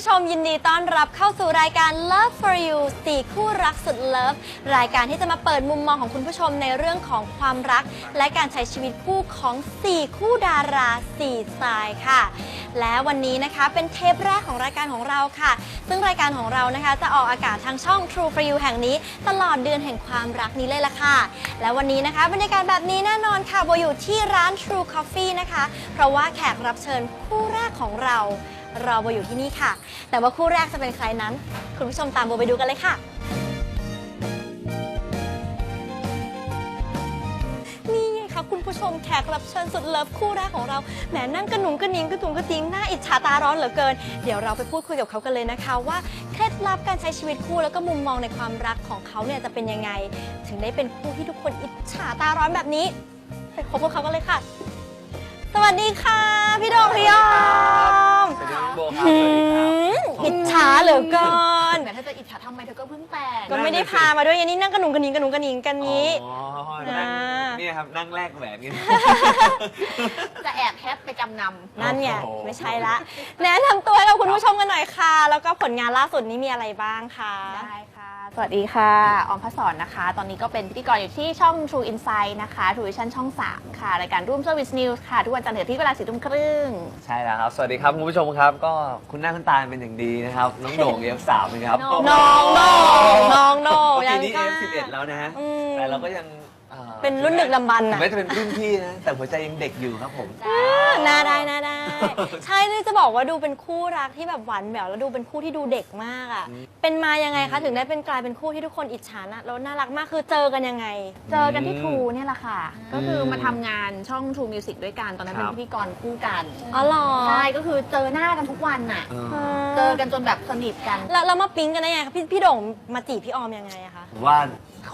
ค่ะคุณผู้ชมยินดีต้อนรับเข้าสู่รายการ Love for You 4คู่รักสุดเลิฟรายการที่จะมาเปิดมุมมองของคุณผู้ชมในเรื่องของความรัก และการใช้ชีวิตคู่ของ 4 คู่ดารา4สไตล์ค่ะ และวันนี้นะคะเป็นเทปแรกของรายการของเราค่ะ ซึ่งรายการของเรานะคะจะออกอากาศทางช่อง True for You แห่งนี้ ตลอดเดือนแห่งความรักนี้เลยล่ะค่ะ และวันนี้นะคะบรรยากาศแบบนี้แน่นอนค่ะโบอยู่ที่ร้าน True Coffee นะคะ เพราะว่าแขกรับเชิญคู่แรกของเรา รอโบอยู่ที่นี่ค่ะ แต่ว่าคู่แรกจะเป็นใครนั้น คุณผู้ชมตามโบไปดูกันเลยค่ะ นี่ไงคะคุณผู้ชมแขกรับเชิญสุดเลิฟคู่แรกของเราแหมนั่งกระหนุงกระหนิงกระตุงกระติงหน้าอิจฉาตาร้อนเหลือเกิน เดี๋ยวเราไปพูดคุยกับเขากันเลยนะคะว่าเคล็ดลับการใช้ชีวิตคู่แล้วก็มุมมองในความรักของเขาเนี่ยจะเป็นยังไง ถึงได้เป็นคู่ที่ทุกคนอิจฉาตาร้อนแบบนี้ ไปพบกับเขากันเลยค่ะ สวัสดีค่ะ พี่โดงพี่ยอมสวัสดีครับโบครับหืสวัสดีครับ มอิจฉาเหลือเกิน แต่ถ้าจะอิจฉาทำไมเธอก็เพิ่งแต่งก็ไม่ได้พามาด้วยยันนี่นั่งกระหนุงกระหนิงกระหนุงกระหนิงกันนี้ อ๋อนั่งอ่านี่ครับนั่งแลกแหวนกัน จะแอบแฮปไปจำนำนั่นไงโอ้โห ไม่ใช่ละ แนะนำตัวให้กับคุณผู้ชมกันหน่อยค่ะ แล้วก็ผลงานล่าสุดนี้มีอะไรบ้างคะ ได้ค่ะ สวัสดีค่ะ ออมพศรนะคะ ตอนนี้ก็เป็นพิธีกรอยู่ที่ช่อง True Insight นะคะ True Vision ช่อง 3 ค่ะ รายการร่วม Service News ค่ะ ทุกวันจันทร์ถึงอาที่เวลาสี่ทุ่มครึ่ง ใช่แล้วครับ สวัสดีครับคุณผู้ชมครับ ก็คุณหน้าคุณตาเป็นอย่างดีนะครับ น้องโด่งเอฟสามนะครับน้องน้องโด่งน้องโด่งปียังนี้กล้าเอฟสิบเอ็ดแล้วนะฮะ อืม แต่เราก็ยังอ่อ เป็นรุ่นดึกดำบรรพ์ถึอะงแม้จะเป็นรุ่นพี่นะ แต่หัวใจยังเด็กอยู่ครับผมหน้าได้หน้าได้ ใช่นี่จะบอกว่าดูเป็นคู่รักที่แบบหวานแหววแล้วดูเป็นคู่ที่ดูเด็กมากอะอืมเป็นมายังไงคะถึงได้เป็นกลายเป็นคู่ที่ทุกคนอิจฉานะแล้วน่ารักมากคือเจอกันยังไง เจอกันที่ True เนี่ยแหละค่ะ ก็คือมมาทำงานช่อง True Music ด้วยกัน ตอนนั้นเป็นครับ พิธีกรคู่กันอ๋อเหรอใช่ก็คือเจอหน้ากันทุกวันน่ะ เอออ่าเจอกันจนแบบสนิทกัน แล้วเรามาปิ๊งกันได้ยังไงคะพี่พี่โด่งมาจีบพี่ออมยังไงอะคะผมว่า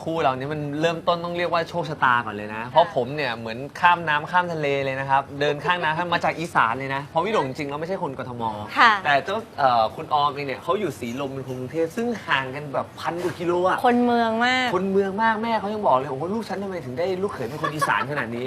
คู่เรานี้มันเริ่มต้นต้องเรียกว่าโชคชะตาก่อนเลยนะ เพราะผมเนี่ยเหมือนข้ามน้ำข้ามทะเลเลยนะครับ เดินข้างน้ำข้ามมาจากอีสานเลยนะ เพราะพี่โด่งจริงๆเราไม่ใช่คนกทม ค่ะ แต่เจ้าเอ่อคุณออมเองเนี่ยเขาอยู่สีลมเป็นคนกรุงเทพซึ่งห่างกันแบบพันกว่ากิโลอะ คนเมืองมาก คนเมืองมากแม่เขายังบอกเลยโอ้โหลูกฉันทำไมถึงได้ลูกเขยเป็นคนอีสานขนาดนี้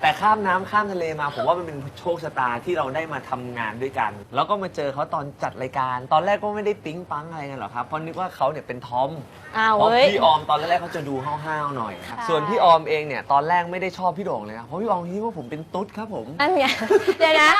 แต่ข้ามน้ำข้ามทะเลมา ผมว่ามันเป็นโชคชะตาที่เราได้มาทำงานด้วยกัน แล้วก็มาเจอเขาตอนจัดรายการ ตอนแรกก็ไม่ได้ปิ๊งปังอะไรกันหรอกครับเพราะนึกว่าเขาเนี่ยเป็นทอมอ้าวเพราะเว้ย พี่ออมตอนแรกๆเขาจะดูห้าวๆหน่อยค่ะส่วนพี่ออมเองเนี่ยตอนแรกไม่ได้ชอบพี่โด่งเลยนะเพราะพี่ออมคิดว่าผมเป็นตุ๊ดครับผม นั่นไงเดี๋ยวนะ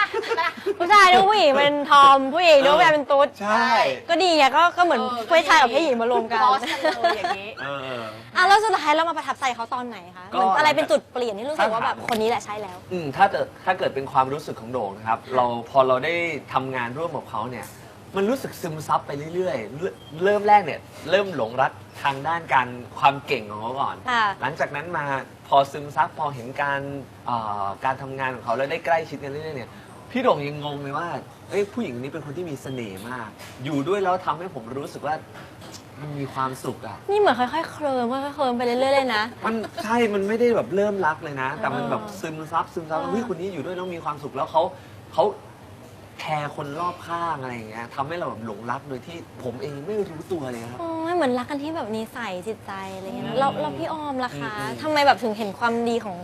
ผู้ชายดูผู้หญิงเป็นทอมผู้หญิงดูแฟนเป็นตุ๊ดใช่ ก็ดีอะก็ก็เหมือนเออผู้ชายกับผู้หญิงมารวมกันคอสกันเลยอย่างนี้ เออ อะแล้วสุดท้ายเรามาประทับใจเขาตอนไหนคะก็ เหมือนอะไรเป็นจุดเปลี่ยนที่รู้สึกว่าแบบถ้าถามคนนี้แหละใช่แล้ว อืมถ้าเกิดถ้าเกิดเป็นความรู้สึกของโด่งนะครับ เราพอเราได้ทำงานร่วมกับเขาเนี่ย มันรู้สึกซึมซับไปเรื่อยๆเริ่มเริ่มแรกเนี่ย เริ่มหลงรักทางด้านการความเก่งของเขาก่อน ค่ะ หลังจากนั้นมาพอซึมซับพอเห็นการเอ่อการทำงานของเขาแล้วได้ใกล้ชิดกันเรื่อยๆเนี่ยพี่โด่งยังงงเลยว่าเอ้ยผู้หญิงคนนี้เป็นคนที่มีเสน่ห์มาก อยู่ด้วยแล้วทำให้ผมรู้สึกว่ามันมีความสุขอะ นี่เหมือนค่อยๆเคลิ้มค่อยๆเคลิ้มไปเรื่อยๆเลยนะ มันใช่ มันไม่ได้แบบเริ่มรักเลยนะ แต่มันเออแบบซึมซับซึมซับเออ เฮ้ยคนนี้อยู่ด้วยแล้วมีความสุขแล้วเขาเขา แคร์คนรอบข้างอะไรอย่างเงี้ยทำให้เราแบบหลงรักโดยที่ผมเองไม่รู้ตัวเลยครับ โอ้ยเหมือนรักกันที่แบบนิสัยจิตใจอะไรเงี้ยอืนะมแล้วแล้วพี่ออมล่ะคะอืม ทำไมแบบถึงเห็นความดีของ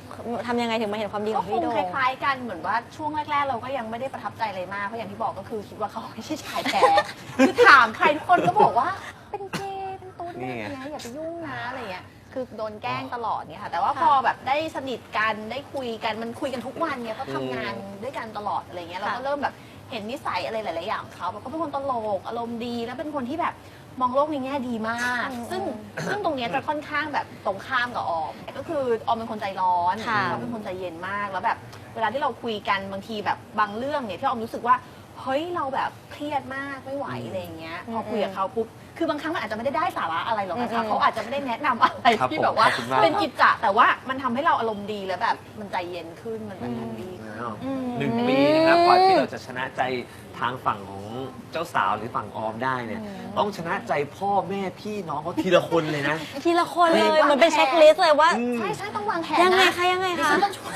ทำยังไงถึงมาเห็นความดีขก็องคพี่งโดคงล้าย ๆ กันเหมือนว่าช่วงแรก ๆ เราก็ยังไม่ได้ประทับใจอะไรมากเพราะอย่างที่บอกก็คือคิดว่าเขาไม่ใช่ชายแท้ คือถามใครทุกคนก็บอกว่า เป็นเกย์เป็นตุ๊ดนี่นะไง อย่าไปยุ่งนะอะไรเงี้ยคือโดนแกล้งตลอดเนี่ยค่ะแต่ว่าพอแบบได้สนิทกันได้คุยกันมันคุยกันทุกวันเนี่ยก็ทำงานด้วยกันตลอดอะไรเงี้ยเราก็เริ่มแบบ เห็นนิสัยอะไรหลาย ๆ อย่างของเขาแบบเขาเป็นคนตลกอารมณ์ดี แล้วเป็นคนที่แบบมองโลกในแง่ดีมากอืมซึ่งซึ่งตรงเนี้ยจะค่อนข้างแบบตรงข้ามกับออมก็คือออมเป็นคนใจร้อนค่ะ เขาเป็นคนใจเย็นมากแล้วแบบ เวลาที่เราคุยกันบางทีแบบบางเรื่องเนี่ยที่ออมรู้สึกว่าเฮ้ยเราแบบเครียดมากไม่ไหวอะไรอย่างเงี้ยพอคุยกับเขาปุ๊บคือบางครั้งมันอาจจะไม่ได้ได้สาระอะไรหรอกนะคะเขาอาจจะไม่ได้แนะนำอะไรครับที่ผมแบบว่าขอบคุณมาก เป็นกิจจะแต่ว่ามันทำให้เราอารมณ์ดีแล้วแบบมันใจเย็นขึ้นมันแบบแฮปปี้ อ้าวอืมหนึ่งปีนะครับกว่าที่เราจะชนะใจทางฝั่งของเจ้าสาวหรือฝั่งออมได้เนี่ยอืมต้องชนะใจพ่อแม่พี่น้องเขาทีละคนเลยนะ ทีละคนเลยเฮ้ยเหมือนเป็นเช็คลิสต์เลยว่าอืมใช่ใช่ต้องวางแผนยังไงนะคะยังไงดิคะฉันต้องช่วย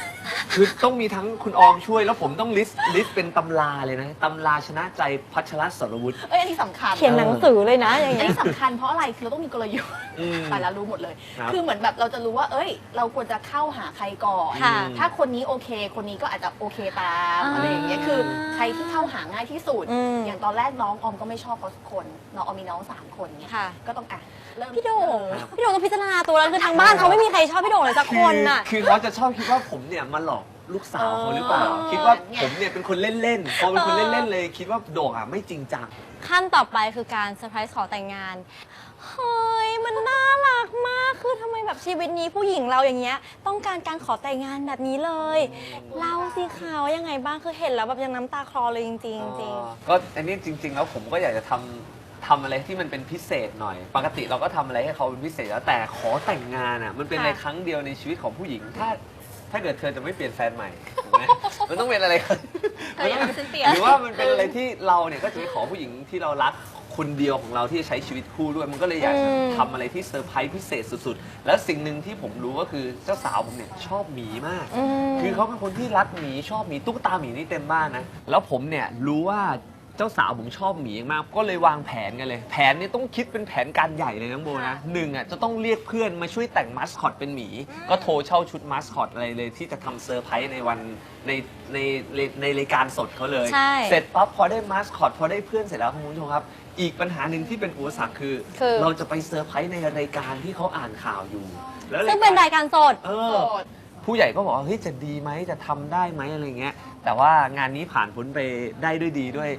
คือต้องมีทั้งคุณออมช่วย แล้วผมต้องลิสต์ลิสต์เป็นตำราเลยนะตำราชนะใจพัชรสรวุฒิ เอ้ยอันนี้สำคัญเขียนหนังสือเลยนะอย่างอันเงี้ย นี้สำคัญเพราะอะไรคือเราต้องมีกลยุทธ์อืมแต่ละรู้หมดเลย ครับคือเหมือนแบบเราจะรู้ว่า เอ้ย เราควรจะเข้าหาใครก่อน ค่ะถ้าคนนี้โอเค คนนี้ก็อาจจะโอเคตามอ่าอะไรอย่างเงี้ยคือใครที่เข้าหาง่ายที่สุด อืมอย่างตอนแรกน้องออมก็ไม่ชอบเขาสักคนน้องออมมีน้องสามคนเงี้ยค่ะ ก็ต้องอะเริ่มพี่โด่งพี่โด่งต้องพิจารณาตัวแล้วคือทางบ้านเขาไม่มีใครชอบพี่โด่งเลยสักคนน่ะ คือเขาจะชอบคิดว่าผมเนี่ยมาหลอก ลูกสาวเขาหรือเปล่าเออคิดว่าผมเนี่ยเป็นคนเล่นๆพอเป็นคนเล่นๆเลย คิดว่าโด่งอะไม่จริงจัง ขั้นต่อไปคือการเซอร์ไพรส์ขอแต่งงาน เฮ้ย มันน่ารักมาก คือทำไมแบบชีวิตนี้ผู้หญิงเราอย่างเงี้ย ต้องการการขอแต่งงานแบบนี้เลย เล่าสิคะว่ายังไงบ้าง คือเห็นแล้วแบบยังน้ำตาคลอเลยจริงๆจริง ก็อันนี้จริง ๆ แล้วผมก็อยากจะทำทำอะไรที่มันเป็นพิเศษหน่อย ปกติเราก็ทำอะไรให้เขาเป็นพิเศษแล้วแต่ขอแต่งงานอะมันเป็นอะไรครั้งเดียวในชีวิตของผู้หญิง ถ้า ถ้าเกิดเธอจะไม่เปลี่ยนแฟนใหม่ถูกไหมมันต้องเป็นอะไรเธออยากให้ฉันเปลี่ยน หรือว่ามันเป็นอะไรที่เราเนี่ยก็จะไปขอผู้หญิงที่เรารักคนเดียวของเราที่จะใช้ชีวิตคู่ด้วย มันก็เลยอยากจะอืม ทำอะไรที่เซอร์ไพรส์พิเศษสุดๆ แล้วสิ่งหนึ่งที่ผมรู้ก็คือเจ้าสาวผมเนี่ยชอบหมีมากอืมคือเขาเป็นคนที่รักหมีชอบหมีตุ๊กตาหมีนี่เต็มบ้านนะ แล้วผมเนี่ยรู้ว่า เจ้าสาวผมชอบหมีมาก ก็เลยวางแผนกันเลย แผนนี่ต้องคิดเป็นแผนการใหญ่เลยนะโบนะหนึ่งอะจะต้องเรียกเพื่อนมาช่วยแต่งมาสคอตเป็นหมี ก็โทรเช่าชุดมาสคอตอะไรเลยที่จะทำเซอร์ไพรส์ในวันในในในในรายการสดเขาเลย ใช่ เสร็จปั๊บพอได้มาสคอตพอได้เพื่อนเสร็จแล้วคุณผู้ชมครับ อีกปัญหาหนึ่งที่เป็นอุปสรรคคือ คือ เราจะไปเซอร์ไพรส์ในรายการที่เขาอ่านข่าวอยู่ แล้วๆซึ่งเป็นรายการสด เอโสอดผู้ใหญ่ก็บอกว่าเฮ้ยจะดีไหมจะทำได้ไหมอะไรเงี้ยแต่ว่างานนี้ผ่านพ้นไปได้ด้วยดีด้วย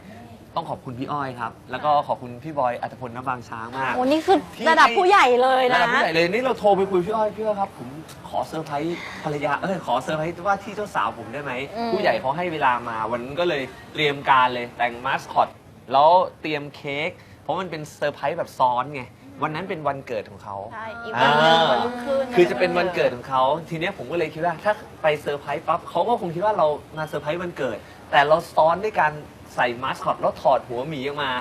ต้องขอบคุณพี่อ้อยครับ แล้วก็ขอบคุณพี่บอยอัตพลนบางช้างมาก โอ้นี่คือระดับผู้ใหญ่เลยระนะดับผู้ใหญ่เลยนี่เราโทรไปคุยพี่อ้อยพี่อ้อยครับผมขอเซอร์ไพรส์ภรรยาเออขอเซอร์ไพรส์ว่าที่เจ้าสาวผมได้ไหมอืม ผู้ใหญ่เขาให้เวลามาวันนั้นก็เลยเตรียมการเลยแต่งมาสคอตแล้วเตรียมเค้กเพราะมันเป็นเซอร์ไพรส์แบบซ้อนไงวันนั้นเป็นวันเกิดของเขา ใช่อีกวันหนึงวันรุ่งขึ้นคือจะเป็นวันเกิดของเขา ทีเนี้ยผมก็เลยคิดว่าถ้าไปเซอร์ไพรส์ปั๊บเขาก็คงคิดว่าเรามาเซอร์ไพรส์วันเกิด แต่เราซ้อนด้วยการ ใส่มาสคอตแล้วถอดหัวหมีออกมา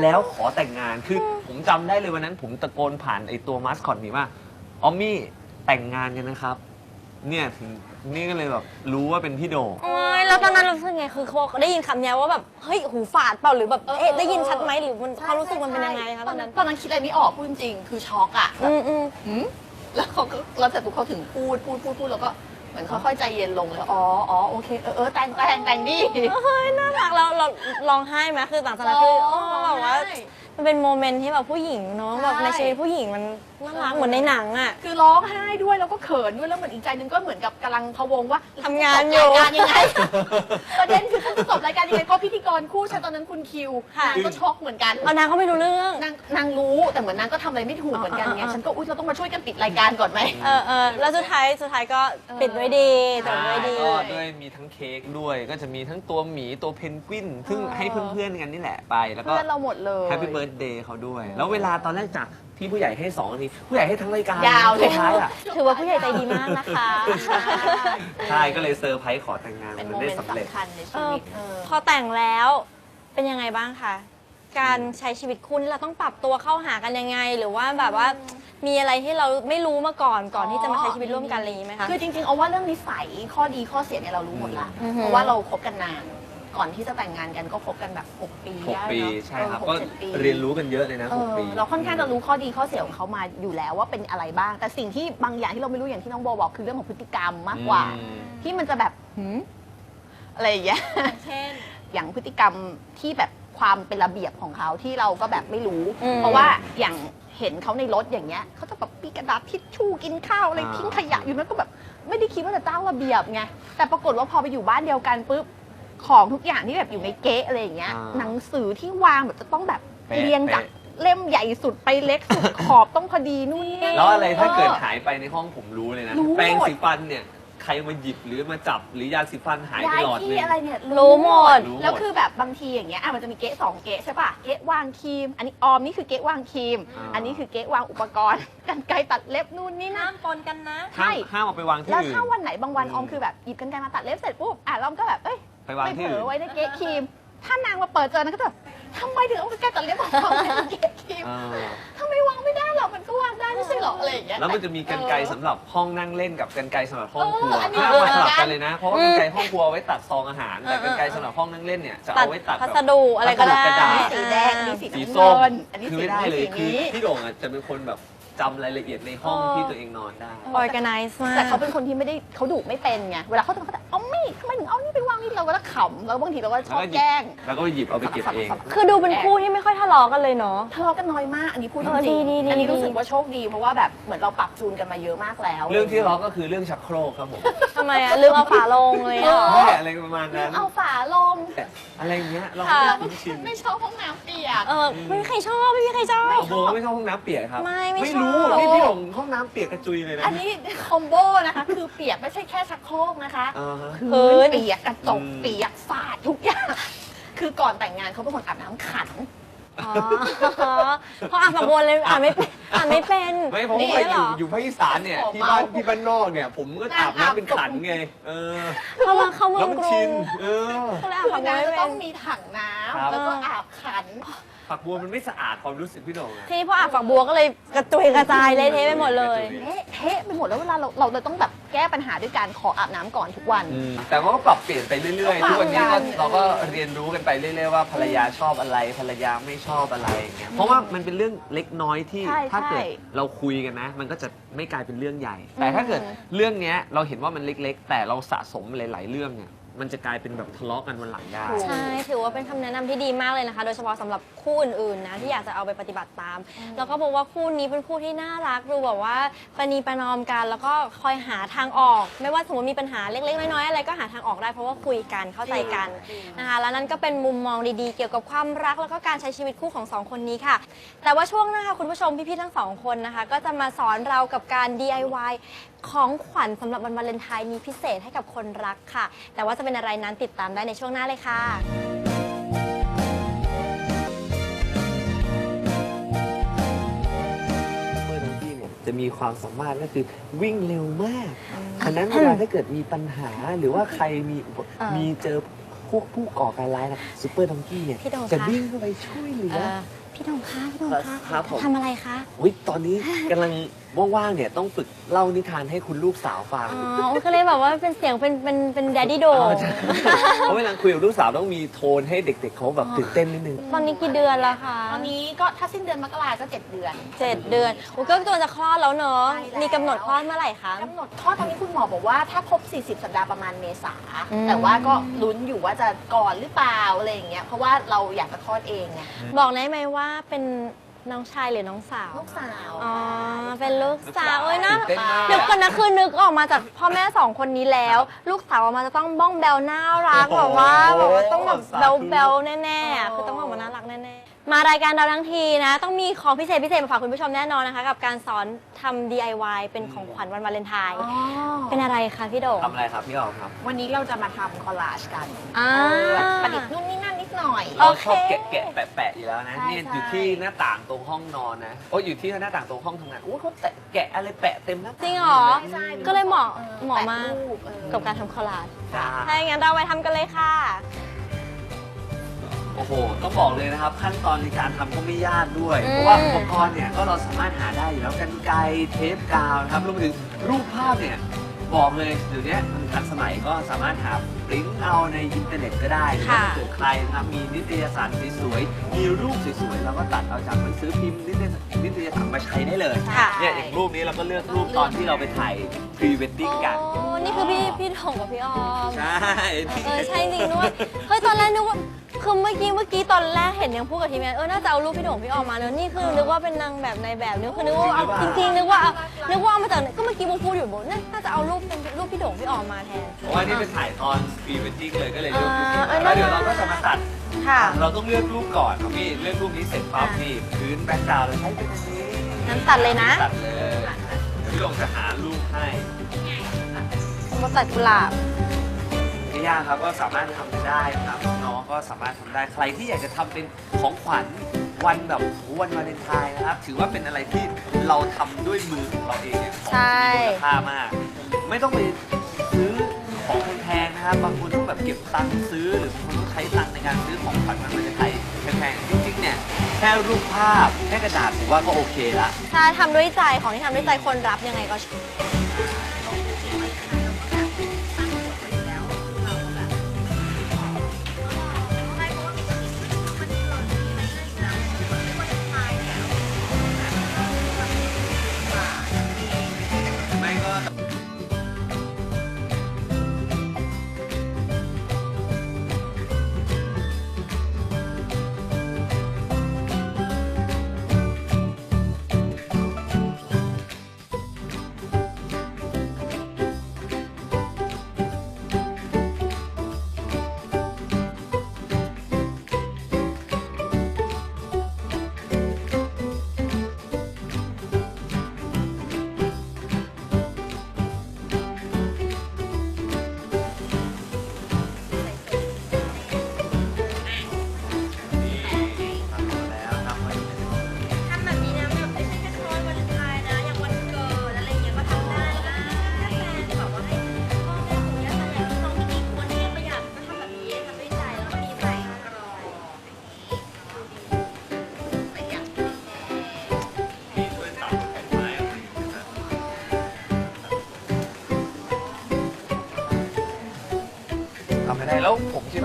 แล้วขอแต่งงานคือผมจำได้เลยวันนั้น ผมตะโกนผ่านไอตัวมาสคอตหมีว่าออมมี่แต่งงานกันนะครับ เนี่ยถึงนี่ก็เลยแบบรู้ว่าเป็นพี่โดง โอ้ยแล้วตอนนั้นรู้สึกไงคือเขาได้ยินคำเนี้ยว่าแบบเฮ้ยหูฝาดเปล่าหรือแบบเอ๊ะได้ยินชัดไหมหรือมันใช่ความรู้สึกมันเป็นยังไงคะตตออนนนั้นั้นนตอนนั้นคิดอะไรไม่ออกพูดจริงๆคือช็อกอะแบอืบมอืม หืมแล้วเขาก็แล้วเสร็จปุ๊บเขาถึงพูดพูดพูดพูดแล้วก็ เหมือนค่อยๆใจเย็นลงแล้วอ๋ออ๋อโอเคเออเออแต่งแต่งแต่งดิ เฮ้ยน่ารักแล้วเราร้องไห้ไหมคือหลังจากนั้นคือโอ้แบบว่า มันเป็นโมเมนต์ที่แบบผู้หญิงเนาะแบบในชีวิตผู้หญิงมัน น่ารักเหมือนในหนังอะ คือร้องไห้ด้วยแล้วก็เขินด้วยแล้วเหมือนอีกใจหนึงก็เหมือนกับกำลังพะวงว่าทำงานอยู่จะจบรายการยังไง ประเด็นคือฉันจะจบรายการยังไงเพราะพิธีกรคู่ฉันตอนนั้นคุณคิวค่ะ นางก็ช็อกเหมือนกันเอานางเขาไม่รู้เรื่อง นางนางรู้แต่เหมือนนางก็ทำอะไรไม่ถูกเหมือนกันไงอ่าอ่าฉันก็อุ้ยเราต้องมาช่วยกันปิดรายการก่อนไหม เออเออแล้วสุดท้ายสุดท้ายก็ปิดด้วยดีจบด้วยดี ก็ด้วยมีทั้งเค้กด้วยก็จะมีทั้งตัวหมีตัวเพนกวิน ซึ่งให้เพื่อนๆกันนี่แหละไปแล้วก็ เพื่อนเราหมดเลย แฮปปี้เบิร์ดเดย์เขาด้วย แล้วเวลาตอนแรกจาก ที่ผู้ใหญ่ให้2นาทีผู้ใหญ่ให้ทั้งรายการยาวเลย สุดท้ายอะถือว่าผู้ใหญ่ใจดีมากนะคะ ใช่ก็เลยเซอร์ไพรส์ขอแต่งงานเป็นมัโมนเมได้นต์สำเร็จ สำคัญในเอชีอวิตเออ พอแต่งแล้วเป็นยังไงบ้างคะการใช้ชีวิตคู่นี่เราต้องปรับตัวเข้าหากันยังไง หรือว่าแบบว่ามีอะไรที่เราไม่รู้มาก่อนก่อนที่จะมาใช้ชีวิตร่วมกันอะไรอย่างนี้ไหมคะ คือจริงๆเอาว่าเรื่องนิสัยข้อดีข้อเสียเนี่ยเรารู้หมดละ อือฮึ เพราะว่าเราคบกันนาน ก่อนที่จะแต่งงานกันก็คบกันแบบ 6 ปี6ปีได้เนอะใช่ครับ เออหก็เจ็ดปีเรียนรู้กันเยอะเลยนะเออ6ปี เราค่อนข้างจะรู้ข้อดีข้อเสียของเขามาอยู่แล้วว่าเป็นอะไรบ้าง แต่สิ่งที่บางอย่างที่เราไม่รู้อย่างที่น้องโบบอกคือเรื่องของพฤติกรรมมากกว่า อืม ที่มันจะแบบหืมอะไรอย่างเงี้ยเช่น อย่างพฤติกรรมที่แบบความเป็นระเบียบของเขาที่เราก็แบบไม่รู้ อืม เพราะว่าอย่างเห็นเขาในรถอย่างเงี้ยเขาจะแบบปีกระดาษทิชชู่กินข้าวอะไรอ่า ทิ้งขยะอยู่นั้นก็แบบ ไม่ได้คิดว่าจะเจ้าระเบียบไงแต่ปรากฏว่าพอไปอยู่บ้านเดียวกันปุ๊บ ของทุกอย่างที่แบบอยู่ในเก๊ะอะไรอย่างเงี้ย อ่าหนังสือที่วางแบบจะต้องแบบเป๊ะเรียงจากเป๊ะ เล่มใหญ่สุดไปเล็กสุด ขอบต้องพอดีนู่นนี่ แล้วอะไรถ้าเกิดออหายไปในห้องผมรู้เลยนะรู้หมด แปรงสีฟันเนี่ยใครมาหยิบหรือมาจับหรือยาสีฟันหายไปย้ายหลอดหที่นึง อะไรเนี่ยรู้หมด รู้หมด แล้วคือแบบบางทีอย่างเงี้ยอะมันจะมีเก๊ะสองเก๊ะใช่ป่ะ เก๊ะวางครีม อันนี้ออมนี่คือเก๊ะวางครีม อ่า อันนี้คือเก๊ะวางอุปกรณ์ กันไกรตัดเล็บนู่นนี่นั่นปนกันนะใช่ห้ามห้ามเอาไปวางที่แล้วอื่น ถ้าวันไหนบางวันอืม ออมคือแบบหยิบกันไกรมาตัดเล็บเสร็จปุ๊บอะเราก็แบบเอ้ยไป วางไปที่เผลอื่อนไว้ในเก๊ะครีม ถ้านางมาเปิดเจอนะก็จะแบบทำไมถึงเอากันไกรตัดเล็บมาวางไว้ในเก๊ะครีมเออทำไมวางไม่ได้หรอกมันก็วางได้ไม่ใช่หรออะไรอย่างเงี้ย แล้วมันจะมีกันไกรสำหรับห้องนั่งเล่นกับกันไกรสำหรับห้องครัวเอออันนี้ ห้ามมาสลับเหมือนกักันนเลยนะ เพราะว่ากันไกรห้องครัวเอาไว้ตัดซองอาหาร แต่กันไกรสำหรับห้องนั่งเล่นเนี่ยจะตัดเอาไว้ตัดพัแบบสดุอะไรก็ได้ พัสดุกระดาษ สีแดงอันนี้สีสีน้ำส้มเงินอันนี้คือสีไม่ได้เลยสีคือนี้ พี่โด่งอะจะเป็นคนแบบจำรายละเอียดในห้องเออ ที่ตัวเองนอนได้ organize มาก แต่เขาเป็นคนที่ไม่ได้เขาดุไม่เป็นไง เวลาเขาจะเขาจะเอาไม่ทำไมถึงเอานี่ไปวาง นี่เราก็จะขำแล้วบางทีเราก็ชอบแกล้ง แล้วก็ไปหยิบเอาไปเก็บเอง คือดูเป็นคู่ที่ไม่ค่อยทะเลาะกันเลยเนาะ ทะเลาะกันน้อยมาก อันนี้พูดจเออริงดีดีดีๆอันนี้รู้สึกว่าโชคดีเพราะว่าแบบเหมือนเราปรับจูนกันมาเยอะมากแล้ว เรื่องที่ทะเลาะก็คือเรื่องชักโครกครับผมทำไมอะลืมเอาฝาลงเลยอะแม่อะไรประมาณนั้น เอาฝาลง อะไรอย่างเงี้ยเราค่ะไม่เราคุ้นชินไม่ชอบห้องน้ำเปียก เออไม่มีใครชอบไม่มีใครชอบ โบไม่ชอบห้องน้ำเปียกครับไม่ไม่รู้ชอบ นี่พี่หลงห้องน้ำเปียกกระจุยเลยนะอันนี้คอมโบนะคะ คือเปียกไม่ใช่แค่ชักโครกนะคะ อ่าฮะ พื้นเปียกกระจกอืม เปียกฝาดทุกอย่าง คือก่อนแต่งงานเขาเป็นคนอาบน้ำขัน อ๋อเพราะอ่านฝักบัวเลยอ่านไม่เป็นอ่านไม่เป็นไม่ผมนี่ไปอเหรยู่ออยู่ภาคอีสานเนี่ยขอที่บ้านเมาที่บ้านนอกเนี่ย ผมก็อาบน้ำเป็นขันไง เออเพราะว่าเขาเมืแล้อวงมันกรุชิงนเออ ก็เลยอ่านคือฝักบัวน้ำไม่จะเป็ต้อน งมีถังน้ครับำแล้วก็อาบขัน ฝักบัวมันไม่สะอาดความรู้สึกพี่หลงอะ ทีนี้พออ่านฝักบัวก็เลยกระจุยกระจายเละเทะไปหมดเลย เละเทะไปหมดแล้วเวลาเราเราเลยต้องแบบแก้ปัญหาด้วยการขออาบน้ำก่อนทุกวันอืมแต่ว่าก็ปรับเปลี่ยนไปเรื่อยก็ๆปรับทุกวันนี้ก็กันเราก็เรียนรู้กันไปเรื่อยๆว่าภรรยาชอบอะไรภรรยาไม่ชอบอะไรอย่างเงี้ยเพราะว่ามันเป็นเรื่องเล็กน้อยที่ใช่ถ้าเกิดใช่เราคุยกันนะ มันก็จะไม่กลายเป็นเรื่องใหญ่ แต่ถ้าเกิดเรื่องเนี้ยเราเห็นว่ามันเล็ก ๆ แต่เราสะสมหลาย ๆ เรื่องเนี่ย มันจะกลายเป็นแบบทะเลาะกันวันหลังได้ ใช่ถือว่าเป็นคำแนะนำที่ดีมากเลยนะคะ โดยเฉพาะสำหรับคู่อื่นๆนะที่อยากจะเอาไปปฏิบัติตาม แล้วก็บอกว่าคู่นี้เป็นคู่ที่น่ารักดูแบบว่าประนีประนอมกัน แล้วก็คอยหาทางออก ไม่ว่าสมมติมีปัญหาเล็กๆน้อยๆอะไรก็หาทางออกได้เพราะว่าคุยกันเข้าใจกันนะคะแล้วนั่นก็เป็นมุมมองดีๆ เกี่ยวกับความรักแล้วก็การใช้ชีวิตคู่ของสองคนนี้ค่ะ แต่ว่าช่วงหน้าคุณผู้ชมพี่ๆทั้งสองคนนะคะ ก็จะมาสอนเรากับการ DIY ของขวัญสำหรับวันวาเลนไทน์นี้พิเศษให้กับคนรักค่ะ แต่ว่าจะเป็นอะไรนั้นติดตามได้ในช่วงหน้าเลยค่ะ เมื่อทั้งที่เนี่ยจะมีความสามารถก็คือวิ่งเร็วมากฉะนั้นเวลาถ้าเกิดมีปัญหาหรือว่าใครมีอุปเออมีเจอพวกผู้ก่อการร้ายนะซูเปอร์ดองกี้เนี่ยพี่โด่งคะ จะวิ่งเข้าไปช่วยเหลือเอ่อพี่ดงคะพี่ดงคะครับผม ทำอะไรคะอุ๊ยตอนนี้กำลัง ว่างๆเนี่ยต้องฝึกเล่านิทานให้คุณลูกสาวฟังอ๋อก็เลยแบบว่าเป็นเสียงเป็นเป็นเป็นแดดดี้โดเออใช่เพราะเวลาคุยกับลูกสาวต้องมีโทนให้เด็ก ๆเขาแบบตื่นเต้นนิดนึง ตอนนี้กี่เดือนแล้วคะตอนนี้ก็ถ้าสิ้นเดือนมกราก็เจ็ดเดือนเจ็ดเดือนโอ้ก็ตัวจะคลอดแล้วเนอะใช่แล้วมีกำหนดคลอดเมื่อไหร่คะกำหนดคลอดตอนนี้คุณหมอบอกว่าถ้าครบ 40 สัปดาห์ประมาณเมษาอืมแต่ว่าก็ลุ้นอยู่ว่าจะก่อนหรือเปล่าอะไรอย่างเงี้ยเพราะว่าเราอยากจะคลอดเองไงบอกได้ไหมว่าเป็น น้องชายหรือน้องสาว ลูกสาวอ๋อ เป็นลูกสาวเอ้ยนะตื่นเต้นมาก เดี๋ยวก่อนนะคือนึกออกมาจากพ่อแม่สองคนนี้แล้ว ลูกสาวออกมาจะต้องบ้องแบลน่ารักโอ้โหแบบว่าแบบว่าต้องแบบสาแบธุลแบลแน่ๆอะคือต้องออกมาน่ารักแน่ๆ มารายการเราทั้งทีนะ ต้องมีของพิเศษพิเศษมาฝากคุณผู้ชมแน่นอนนะคะ กับการสอนทำ DIY เป็นของขวัญวันวาเลนไทน์อ๋อเป็นอะไรคะพี่โด่งทำอะไรครับพี่ออมครับ วันนี้เราจะมาทำคอลลาจกันอ่าประดิษฐ์นู่นนี่นั่นนิด หน่อยโอเราเคชอบแกะแกะแปะแปะอยู่แล้วนะใช่เนี่ยอยู่ใช่ ที่หน้าต่างตรงห้องนอนนะโอ้ยอยู่ที่หน้าต่างตรงห้องทำงานโอ้ยเขาแตะแกะอะไรแปะเต็มหน้าต่างจริงเหรอลยใช่นะก็เลยเหมาะออเหมาะมาก แปรูปเออ กับการทำคอลลาจจ้าถ้าอย่างนั้นเราไปทำกันเลยค่ะ โอ้โหต้องบอกเลยนะครับ ขั้นตอนในการทำก็ไม่ยากด้วย อืม เพราะว่าอุปกรณ์เนี่ยก็เราสามารถหาได้อยู่แล้วกันไกรเทปกาวนะครับรวมไปถึงรูปภาพเนี่ย บอกเลยเดี๋ยวนี้มันทันสมัยก็สามารถหาปริ้นเอาในอินเทอร์เน็ตก็ได้หรือว่าค่ะถ้าเกิดใครนะครับมีนิตยสารสวยๆมีรูปสวยๆเราก็ตัดเอาจากหนังสือพิมพ์นิตยสารนิตยสารมาใช้ได้เลยค่ะ เนี่ยอย่างรูปนี้เราก็เลือกรูปตอนที่เราไปถ่ายพรีเวดดิ้งกัน โอ้นี่คือพี่พี่ถงกับพี่ออมใช่ เออใช่จริงด้วย เฮ้ยตอนแรกนึกว่า คือเมื่อกี้เมื่อกี้ตอนแรกเห็นยังพูดกับทีมงานเออน่าจะเอารูปพี่โด่งพี่ออกมาเนอะนี่คือนึกว่าเป็นนางแบบในแบบนึกคือนึกว่าเอาจริงๆนึกว่าเอานึกว่าเอามาจากไหนก็เมื่อกี้โบพูดอยู่โบน่าน่าจะเอารูปเป็นรูปพี่โด่งพี่ออกมาแทน เพราะว่านี่เป็นถ่ายตอนพรีเวดดิ้งเลยก็เลยเลือกรูปนี้อ่าเออแล้วเดี๋ยวน่าเราก็จะมาตัด ค่ะ เราต้องเลือกรูปก่อนครับพี่เลือกรูปนี้เสร็จปั๊บอะนี่พื้นแบ็คกราวด์เราใช้เป็นอันนี้งั้นตัดเลยนะตัดเลยเดี๋ยวพี่ลงจะหารูปให้โบตัดกุหลาบไม่ ยากครับก็สามารถทำได้นะครับน้องก็สามารถทำได้ใครที่อยากจะทำเป็นของขวัญวันแบบวันวาเลนไทน์นะครับ ถือว่าเป็นอะไรที่เราทำด้วยมือของเราเองเนี่ยของใช่มีมูลค่ามาก ไม่ต้องไปซื้อของแพงๆนะครับบางคนต้องแบบเก็บตังค์ซื้อหรือบางคนต้องใช้ตังค์ในการซื้อของขวัญวันวาเลนไทน์แพงๆจริงๆเนี่ยแค่รูปภาพแค่กระดาษผมว่าก็โอเคละใช่ทำด้วยใจของที่ทำด้วยใจคนรับยังไงก็ชอบ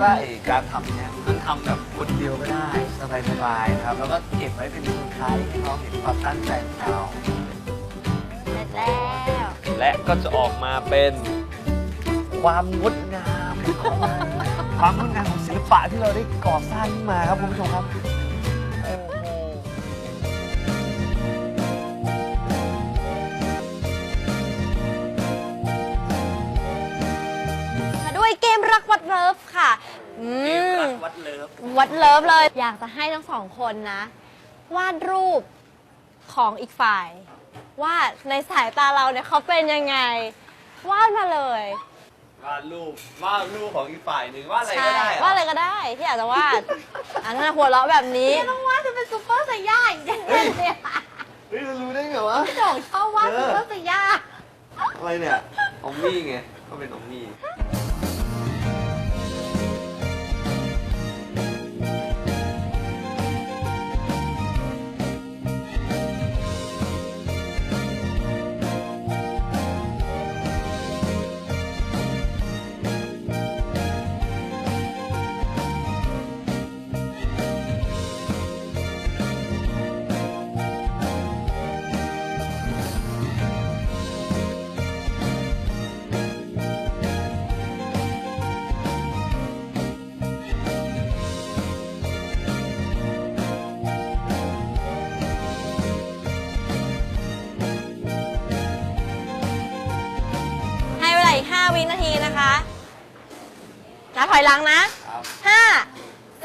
วผมคิดว่าไอ้การทำเนี่ยมันทำแบบคนเดียวก็ได้สบายๆครับ แล้วก็เก็บไว้เป็นมือใครให้เขาเห็นความตั้งใจของเราเสร็จแล้ว และก็จะออกมาเป็นความงดงามความงดงามของศิลปะที่เราได้ก่อสร้างขึ้นมาครับคุณผู้ชมครับโอ้โหมาด้วยเกมรักวัดเลิฟค่ะอื เกมมรักวัดเลิฟ วัดเลิฟเลย อยากจะให้ทั้งสองคนนะ วาดรูปของอีกฝ่าย ว่าในสายตาเราเนี่ยเขาเป็นยังไง วาดมาเลย วาดรูปวาดรูปของอีกฝ่ายหนึ่งวาดอะไรใช่ก็ได้เหรอวาดอะไรก็ได้ที่อยากจะวาด อันนั้นหัวเราะแบบนี้ต้องว่าจะเป็นซูเปอร์ไซย่าอีกแน่เลยอะเฮ้ยเรารู้ได้ไงวะ พี่โด่งชอบวาดซูเปอร์ไซย่าอะไรเนี่ยอมมี่ไง ก็เป็นอมมี่ นับถอยหลังนะครับ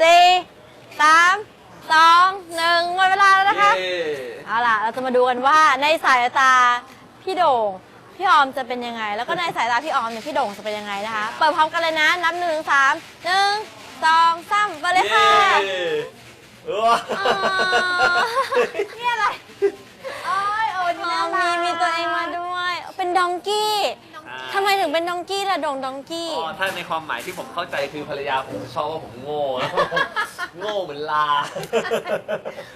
5 4 3 2 1หมดเวลาแล้วนะคะเย้เอาล่ะ เราจะมาดูกันว่าในสายตาพี่โด่งพี่ออมจะเป็นยังไง แล้วก็ในสายตาพี่ออมเนี่ยพี่โด่งจะเป็นยังไงนะคะ เปิดพร้อมกันเลยนะนับหนึ่งสามหนึ่งสองสามไปเลยค่ะเย้เอออ๋อนี่อะไรโอ้ยโอ้ยอ๋นี่อน่ามีรักมีตัวเองมาด้วย เป็นดองกี้ ทำไมถึงเป็นดองกี้ล่ะโด่งดองกี้ อ๋อถ้าในความหมายที่ผมเข้าใจคือภรรยาผมชอบว่าผมโง่แล้วผมโง่เหมือนลา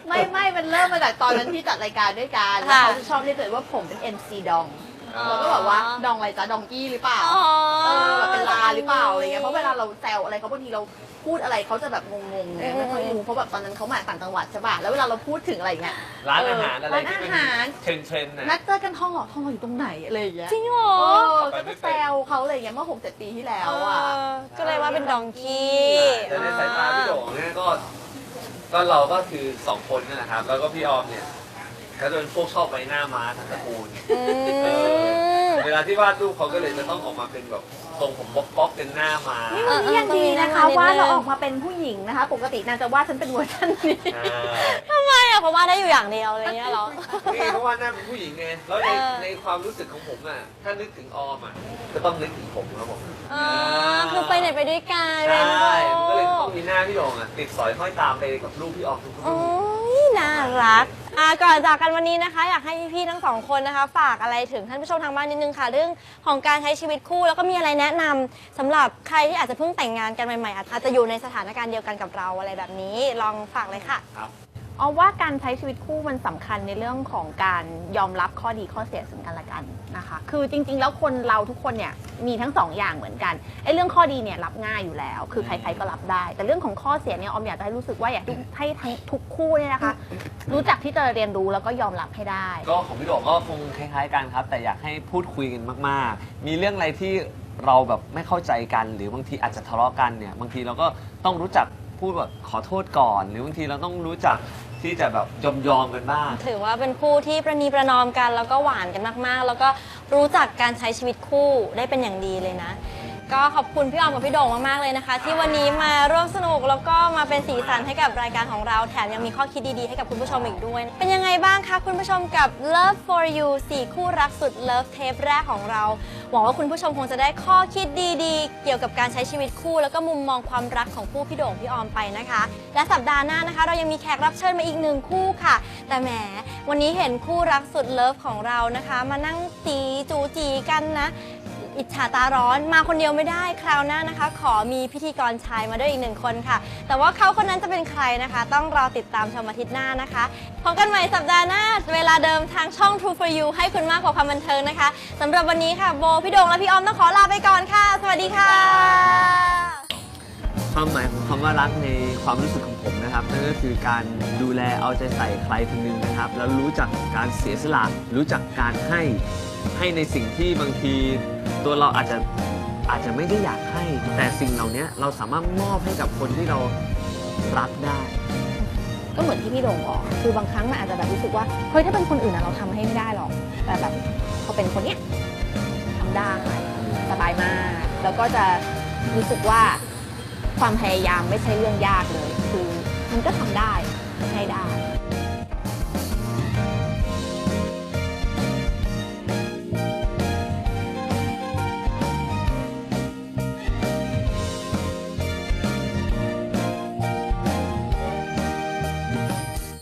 ไม่ไม่มันเริ่มมาจากตอนนั้นที่จัดรายการด้วยกันแล้วค่ะ เขาจะชอบเรียกตัวเองว่าผมเป็น MC ดองอ๋อ เราก็แบบว่าดองอะไรจ๊ะดองกี้หรือเปล่า อ๋อ เออแบบเป็นลาหรือเปล่าอะไรเงี้ย เพราะเวลาเราแซวอะไรเขาบางทีเราพูดอะไรเขาจะแบบงงๆไงไม่ค่อยรู้เพราะแบบตอนนั้นเขามาต่างจังหวัดใช่ป่ะ แล้วเวลาเราพูดถึงอะไรเงี้ยร้านอาหารอะไรร้านที่อามันหารเทรนเทรนๆนันะดเจอกันทองหล่อทองหล่ออยู่ตรงไหนอะไรอย่างเงี้ยจริงเหรอเออก็จะแซวเขาอะไรเงี้ยเมื่อหกเจ็ดปีที่แล้วอะ เออก็เลยว่าเป็นดองกี้แต่ในสายตาพี่โด่งเนี่ยก็ ก็เราก็คือสองคนนี่แหละครับ แล้วก็พี่ออมเนี่ย ก็จะเป็นพวกชอบใบหน้าม้าทั้งตระกูลอืมเวลาที่วาดรูปเขาก็เลยจะต้องออกมาเป็นแบบทรงผมบ๊อกๆเป็นหน้าม้านี่วันนี้ยังดีนะคะว่าเราออกมาเป็นผู้หญิงนะคะ ปกตินางจะว่าฉันเป็นเวอร์ชันนี้ อ่าทำไมอะเพราะว่าได้อยู่อย่างเดียวอะไรเงี้ยเหรอ นี่เพราะว่าหน้าเป็นผู้หญิงไง แล้วในเออ ในความรู้สึกของผมอะ ถ้านึกถึงออมอะ ก็ต้องนึกถึงผมครับผมอ่าคือไปไหนไปด้วยกันใช่เรนโบมันก็เลยต้องว์มีหน้าพี่โด่งอะ ติดสอยห้อยตามไปกับรูปพี่ออมทุกรูโอ้ปยน่ารัก อ่าก่อนจากกันวันนี้นะคะ อยากให้พี่ๆทั้งสองคนนะคะ ฝากอะไรถึงท่านผู้ชมทางบ้านนิดนึงค่ะ เรื่องของการใช้ชีวิตคู่ แล้วก็มีอะไรแนะนำสำหรับใครที่อาจจะเพิ่งแต่งงานกันใหม่ๆอาจจะอยู่ในสถานการณ์เดียวกันกับเราอะไรแบบนี้ ลองฝากเลยค่ะ อ๋อว่าการใช้ชีวิตคู่มันสำคัญในเรื่องของการยอมรับข้อดีข้อเสียซึ่งกันและกันนะคะ คือจริง ๆ แล้วคนเราทุกคนเนี่ยมีทั้งสองอย่างเหมือนกันไอ้เรื่องข้อดีเนี่ยรับง่ายอยู่แล้ว คือใครๆก็รับได้ แต่เรื่องของข้อเสียเนี่ยออมอยากจะให้รู้สึกว่าอยากให้ทั้งทุกคู่เนี่ยนะคะ รู้จักที่จะเรียนรู้แล้วก็ยอมรับให้ได้ ก็ของพี่โดก็คงคล้ายๆกันครับ แต่อยากให้พูดคุยกันมาก ๆ มีเรื่องอะไรที่เราแบบไม่เข้าใจกัน หรือบางทีอาจจะทะเลาะกันเนี่ยบางทีเราก็ต้องรู้จักพูดแบบขอโทษก่อน หรือบางทีเราต้องรู้จัก ที่จะแบบยอมยอมๆกันบ้าง ถือว่าเป็นคู่ที่ประนีประนอมกันแล้วก็หวานกันมากๆ แล้วก็รู้จักการใช้ชีวิตคู่ได้เป็นอย่างดีเลยนะ ก็ขอบคุณพี่ออมกับพี่โด่งมาก ๆ เลยนะคะ ที่วันนี้มาร่วมสนุกแล้วก็มาเป็นสีสันให้กับรายการของเราแถมยังมีข้อคิดดี ๆ ให้กับคุณผู้ชมอีกด้วย เป็นยังไงบ้างคะคุณผู้ชมกับ Love for You 4คู่รักสุด Love เทปแรกของเรา หวังว่าคุณผู้ชมคงจะได้ข้อคิดดีๆ เกี่ยวกับการใช้ชีวิตคู่ แล้วก็มุมมองความรักของคู่พี่โด่งพี่ออมไปนะคะ และสัปดาห์หน้านะคะ เรายังมีแขกรับเชิญมาอีกหนึ่งคู่ค่ะ แต่แหมวันนี้เห็นคู่รักสุดเลิฟของเรานะคะ มานั่งจีจูจีกันนะ อิจฉาตาร้อนมาคนเดียวไม่ได้คราวหน้านะคะ ขอมีพิธีกรชายมาด้วยอีกหนึ่งคนค่ะ แต่ว่าเขาคนนั้นจะเป็นใครนะคะ ต้องรอติดตามชมอาทิตย์หน้านะคะพบกันใหม่สัปดาห์หน้า เวลาเดิมทางช่อง True for You ให้คุณมากกว่าความบันเทิงนะคะสำหรับวันนี้ค่ะโบพี่โดงและพี่ออมต้องขอลาไปก่อนค่ะ สวัสดีค่ะ ความหมายของคำว่ารักในความรู้สึกของผมนะครับนั่นก็คือการดูแลเอาใจใส่ใครคนหนึงนะครับ แล้วรู้จักการเสียสละรู้จักการให้ ให้ในสิ่งที่บางทีตัวเราอาจจะอาจจะไม่ได้อยากให้ แต่สิ่งเหล่านี้เราสามารถมอบให้กับคนที่เรารักได้ ก็เหมือนที่พี่โด่งบอก คือบางครั้งมันอาจจะแบบรู้สึกว่าเฮ้ยถ้าเป็นคนอื่นอะเราทำให้ไม่ได้หรอก แต่แบบพอเป็นคนเนี้ยทำได้สบายมาก แล้วก็จะรู้สึกว่าความพยายามไม่ใช่เรื่องยากเลย คือมันก็ทำได้ให้ได้